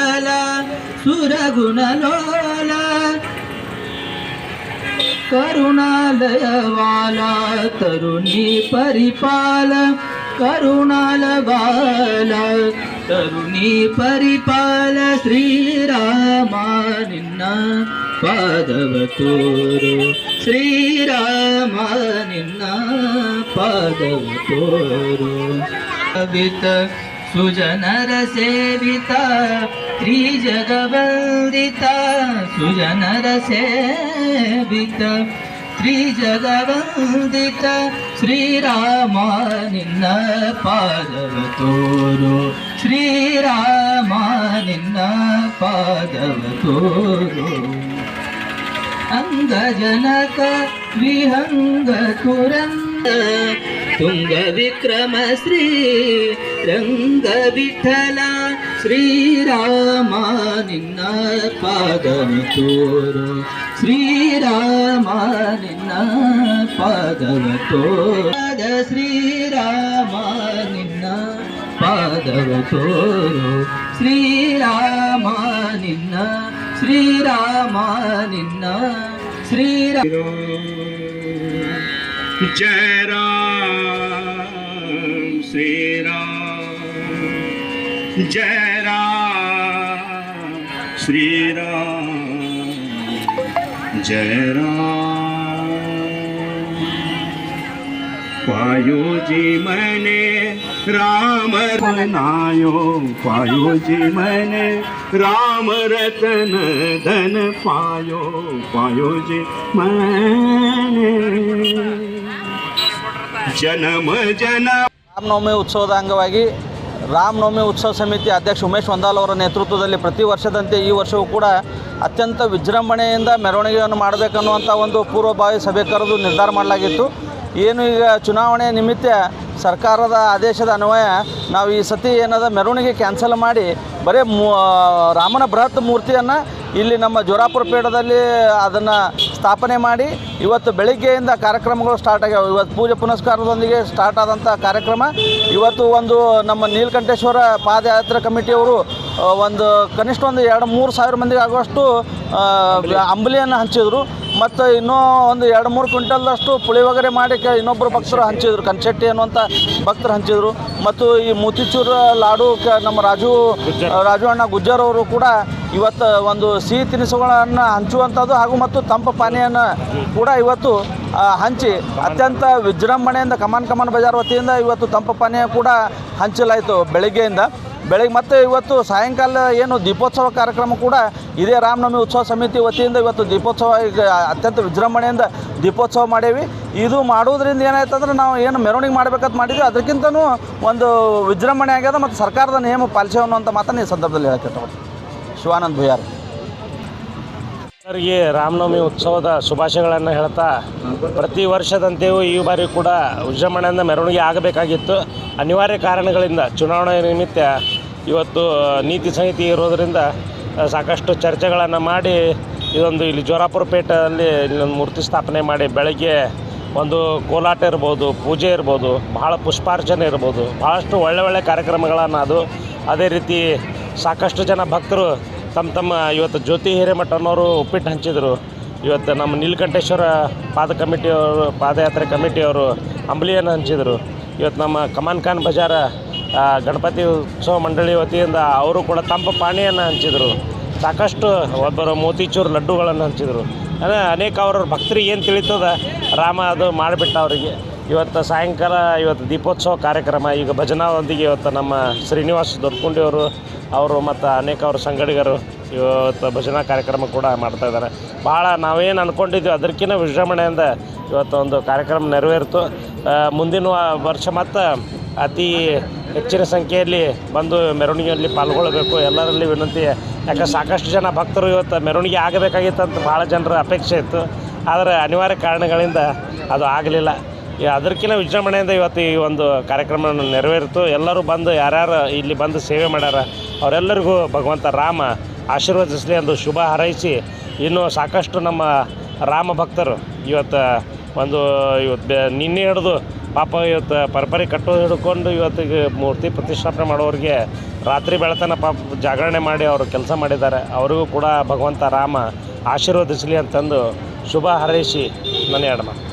సురగుణమాల సురగుణలోల కరుణాలయవాల తరుణి పరిపాల కరుణాల బాల తరుణి పరిపాల శ్రీరామా నిన్న ಪಾದವ ತೋರು ಶ್ರೀರಾಮ ನಿನ್ನ ಪಾದವ ತೋರು ಕವಿತ सुजनरसेविता त्रिजगवन्दिता सुजनरसेविता सुजनर सेविता त्रिजगवन्दिता श्रीरामानिन् न पागवतो श्रीरामानिं न पागवतोरु ಅಂಗಜನಕ ವಿಹಂಗ ತುರಂಗ ತುಂಗ ವಿಕ್ರಮ ಶ್ರೀ ರಂಗ ವಿಠಲ ಶ್ರೀರಾಮ ನಿನ್ನ ಪಾದವ ತೋರು ಶ್ರೀರಾಮ ನಿನ್ನ ಪಾದವ ತೋರ ಶ್ರೀರಾಮ ನಿನ್ನ ಪಾದವ ತೋರು ಶ್ರೀರಾಮ ನಿನ್ನ ಶ್ರೀರಾಮ ನಿನ್ನ ಶ್ರೀರಾಮ जय राम श्री राम जय राम श्री राम जय राम ಪಾಯೋಜಿ ಮನೆ ರಾಮರನಾಯೋ ಪಾಯೋಜಿ ಮನೆ, ರಾಮರತನ રામ ಪಾಯೋ ધન ಮನೆ. ಜನಮ ಜನ ರಾಮನವಮಿ ಉತ್ಸವದ ಅಂಗವಾಗಿ ರಾಮನವಮಿ ಉತ್ಸವ ಸಮಿತಿ ಅಧ್ಯಕ್ಷ ಉಮೇಶ್ ವಂದಾಲ್ ಅವರ ನೇತೃತ್ವದಲ್ಲಿ ಪ್ರತಿ ವರ್ಷದಂತೆ ಈ ವರ್ಷವೂ ಕೂಡ ಅತ್ಯಂತ ವಿಜೃಂಭಣೆಯಿಂದ ಮೆರವಣಿಗೆಯನ್ನು ಮಾಡಬೇಕನ್ನುವಂಥ ಒಂದು ಪೂರ್ವಭಾವಿ ಸಭೆ ಕರೆದು ನಿರ್ಧಾರ ಮಾಡಲಾಗಿತ್ತು. ಏನು ಈಗ ಚುನಾವಣೆ ನಿಮಿತ್ತ ಸರ್ಕಾರದ ಆದೇಶದ ಅನ್ವಯ ನಾವು ಈ ಸತಿ ಏನದ ಮೆರವಣಿಗೆ ಕ್ಯಾನ್ಸಲ್ ಮಾಡಿ ಬರೀ ರಾಮನ ಬೃಹತ್ ಮೂರ್ತಿಯನ್ನು ಇಲ್ಲಿ ನಮ್ಮ ಜೋರಾಪುರ ಪೀಠದಲ್ಲಿ ಅದನ್ನು ಸ್ಥಾಪನೆ ಮಾಡಿ ಇವತ್ತು ಬೆಳಿಗ್ಗೆಯಿಂದ ಕಾರ್ಯಕ್ರಮಗಳು ಸ್ಟಾರ್ಟ್ ಆಗ್ಯಾವೆ. ಇವತ್ತು ಪೂಜೆ ಪುನಸ್ಕಾರದೊಂದಿಗೆ ಸ್ಟಾರ್ಟ್ ಆದಂಥ ಕಾರ್ಯಕ್ರಮ. ಇವತ್ತು ಒಂದು ನಮ್ಮ ನೀಲಕಂಠೇಶ್ವರ ಪಾದಯಾತ್ರಾ ಕಮಿಟಿಯವರು ಒಂದು ಕನಿಷ್ಠ ಒಂದು ಎರಡು ಮೂರು ಸಾವಿರ ಮಂದಿಗೆ ಆಗುವಷ್ಟು ಅಂಬಲಿಯನ್ನು ಹಂಚಿದ್ರು. ಮತ್ತು ಇನ್ನೂ ಒಂದು ಎರಡು ಮೂರು ಕ್ವಿಂಟಲ್ದಷ್ಟು ಪುಳಿಯೋಗರೆ ಮಾಡಿ ಕ ಇನ್ನೊಬ್ಬರು ಭಕ್ತರು ಹಂಚಿದ್ರು. ಕನ್ಶೆಟ್ಟಿ ಅನ್ನುವಂಥ ಭಕ್ತರು ಹಂಚಿದ್ರು. ಮತ್ತು ಈ ಮೂತಿಚೂರು ಲಾಡು ಕ ನಮ್ಮ ರಾಜು ರಾಜು ಅಣ್ಣ ಗುಜ್ಜರ್ ಅವರು ಕೂಡ ಇವತ್ತು ಒಂದು ಸಿಹಿ ತಿನಿಸುಗಳನ್ನು ಹಂಚುವಂಥದ್ದು ಹಾಗೂ ಮತ್ತು ತಂಪು ಪಾನೀಯನ ಕೂಡ ಇವತ್ತು ಹಂಚಿ. ಅತ್ಯಂತ ವಿಜೃಂಭಣೆಯಿಂದ ಕಮಾನ್ ಕಮಾನ್ ಬಜಾರ್ ವತಿಯಿಂದ ಇವತ್ತು ತಂಪು ಪಾನೀಯ ಕೂಡ ಹಂಚಲಾಯಿತು ಬೆಳಗ್ಗೆಯಿಂದ. ಬೆಳಗ್ಗೆ ಮತ್ತೆ ಇವತ್ತು ಸಾಯಂಕಾಲ ಏನು ದೀಪೋತ್ಸವ ಕಾರ್ಯಕ್ರಮ ಕೂಡ ಇದೇ ರಾಮನವಮಿ ಉತ್ಸವ ಸಮಿತಿ ವತಿಯಿಂದ ಇವತ್ತು ದೀಪೋತ್ಸವ ಅತ್ಯಂತ ವಿಜೃಂಭಣೆಯಿಂದ ದೀಪೋತ್ಸವ ಮಾಡೇವಿ. ಇದು ಮಾಡೋದ್ರಿಂದ ಏನಾಯ್ತಂದ್ರೆ ನಾವು ಏನು ಮೆರವಣಿಗೆ ಮಾಡ್ಬೇಕಂತ ಮಾಡಿದ್ವಿ. ಅದಕ್ಕಿಂತನೂ ಒಂದು ವಿಜೃಂಭಣೆ ಆಗ್ಯದ ಮತ್ತು ಸರ್ಕಾರದ ನಿಯಮ ಪಾಲಿಸೋನು ಅನ್ನುವಂಥ ಮಾತನ್ನು ಈ ಸಂದರ್ಭದಲ್ಲಿ ಹೇಳಕ್ಕೆ ಶಿವಾನಂದ್ ಭುಯಾರ್. ಎಲ್ಲರಿಗೆ ರಾಮನವಮಿ ಉತ್ಸವದ ಶುಭಾಶಯಗಳನ್ನು ಹೇಳ್ತಾ ಪ್ರತಿ ವರ್ಷದಂತೆಯೂ ಈ ಬಾರಿ ಕೂಡ ವಿಜೃಂಭಣೆಯಿಂದ ಮೆರವಣಿಗೆ ಆಗಬೇಕಾಗಿತ್ತು. ಅನಿವಾರ್ಯ ಕಾರಣಗಳಿಂದ ಚುನಾವಣೆ ನಿಮಿತ್ತ ಇವತ್ತು ನೀತಿ ಸಂಹಿತೆ ಇರೋದರಿಂದ ಸಾಕಷ್ಟು ಚರ್ಚೆಗಳನ್ನು ಮಾಡಿ, ಇದೊಂದು ಇಲ್ಲಿ ಜೋರಾಪುರ ಪೇಟೆಯಲ್ಲಿ ಇಲ್ಲೊಂದು ಮೂರ್ತಿ ಸ್ಥಾಪನೆ ಮಾಡಿ, ಬೆಳಗ್ಗೆ ಒಂದು ಕೋಲಾಟ ಇರ್ಬೋದು, ಪೂಜೆ ಇರ್ಬೋದು, ಬಹಳ ಪುಷ್ಪಾರ್ಚನೆ ಇರ್ಬೋದು ಭಾಳಷ್ಟು ಒಳ್ಳೆ ಒಳ್ಳೆ ಕಾರ್ಯಕ್ರಮಗಳನ್ನು ಅದು, ಅದೇ ರೀತಿ ಸಾಕಷ್ಟು ಜನ ಭಕ್ತರು ತಮ್ಮ ತಮ್ಮ ಇವತ್ತು ಜ್ಯೋತಿ ಹಿರೇಮಠ ಅನ್ನೋರು ಉಪ್ಪಿಟ್ಟು ಹಂಚಿದರು. ಇವತ್ತು ನಮ್ಮ ನೀಲಕಂಠೇಶ್ವರ ಪಾದ ಕಮಿಟಿಯವರು, ಪಾದಯಾತ್ರೆ ಕಮಿಟಿಯವರು ಅಂಬಲಿಯನ್ನು ಹಂಚಿದರು. ಇವತ್ತು ನಮ್ಮ ಕಮಾನ್ ಖಾನ್ ಬಜಾರ ಗಣಪತಿ ಉತ್ಸವ ಮಂಡಳಿ ವತಿಯಿಂದ ಅವರು ಕೂಡ ತಂಪು ಪಾನೀಯನ್ನು ಹಂಚಿದರು. ಸಾಕಷ್ಟು ಒಬ್ಬರು ಮೋತಿಚೂರು ಲಡ್ಡುಗಳನ್ನು ಹಂಚಿದರು. ಅಂದರೆ ಅನೇಕ ಅವರ ಭಕ್ತರಿಗೆ ಏನು ತಿಳಿತದ, ರಾಮ ಅದು ಮಾಡಿಬಿಟ್ಟ ಅವರಿಗೆ. ಇವತ್ತು ಸಾಯಂಕಾಲ ಇವತ್ತು ದೀಪೋತ್ಸವ ಕಾರ್ಯಕ್ರಮ, ಈಗ ಭಜನಾದೊಂದಿಗೆ ಇವತ್ತು ನಮ್ಮ ಶ್ರೀನಿವಾಸ್ ದೊಡ್ಕೊಂಡಿಯವರು ಅವರು ಮತ್ತು ಅನೇಕ ಅವ್ರ ಸಂಗಡಿಗರು ಇವತ್ತು ಭಜನಾ ಕಾರ್ಯಕ್ರಮ ಕೂಡ ಮಾಡ್ತಾ ಇದ್ದಾರೆ ಭಾಳ ನಾವೇನು ಅಂದ್ಕೊಂಡಿದ್ವಿ ಅದಕ್ಕಿಂತ ವಿಜೃಂಭಣೆಯಿಂದ ಇವತ್ತು ಒಂದು ಕಾರ್ಯಕ್ರಮ ನೆರವೇರಿತು. ಮುಂದಿನ ವರ್ಷ ಮತ್ತು ಅತಿ ಹೆಚ್ಚಿನ ಸಂಖ್ಯೆಯಲ್ಲಿ ಬಂದು ಮೆರವಣಿಗೆಯಲ್ಲಿ ಪಾಲ್ಗೊಳ್ಳಬೇಕು. ಎಲ್ಲರಲ್ಲಿ ವಿನಂತಿ ಯಾಕೆ ಸಾಕಷ್ಟು ಜನ ಭಕ್ತರು ಇವತ್ತು ಮೆರವಣಿಗೆ ಆಗಬೇಕಾಗಿತ್ತು ಅಂತ ಭಾಳ ಜನರ ಅಪೇಕ್ಷೆ ಇತ್ತು. ಆದರೆ ಅನಿವಾರ್ಯ ಕಾರಣಗಳಿಂದ ಅದು ಆಗಲಿಲ್ಲ. ಅದಕ್ಕಿಂತ ವಿಜೃಂಭಣೆಯಿಂದ ಇವತ್ತು ಈ ಒಂದು ಕಾರ್ಯಕ್ರಮ ನೆರವೇರಿತು. ಎಲ್ಲರೂ ಬಂದು, ಯಾರ್ಯಾರು ಇಲ್ಲಿ ಬಂದು ಸೇವೆ ಮಾಡ್ಯಾರ, ಅವರೆಲ್ಲರಿಗೂ ಭಗವಂತ ರಾಮ ಆಶೀರ್ವದಿಸಲಿ ಎಂದು ಶುಭ ಹಾರೈಸಿ, ಇನ್ನೂ ಸಾಕಷ್ಟು ನಮ್ಮ ರಾಮ ಭಕ್ತರು ಇವತ್ತು ಒಂದು, ಇವತ್ತು ಬೆ- ನಿನ್ನೆ ಹಿಡಿದು ಪಾಪ ಇವತ್ತು ಪರಪರಿ ಕಟ್ಟೋದು ಹಿಡ್ಕೊಂಡು ಇವತ್ತಿಗೆ ಮೂರ್ತಿ ಪ್ರತಿಷ್ಠಾಪನೆ ಮಾಡೋರಿಗೆ ರಾತ್ರಿ ಬೆಳತನ ಪಾಪ ಜಾಗರಣೆ ಮಾಡಿ ಅವರು ಕೆಲಸ ಮಾಡಿದ್ದಾರೆ. ಅವರಿಗೂ ಕೂಡ ಭಗವಂತ ರಾಮ ಆಶೀರ್ವದಿಸಲಿ ಅಂತಂದು ಶುಭ ಹಾರೈಸಿ ನನ್ನ ಎರಡು ಮಾತು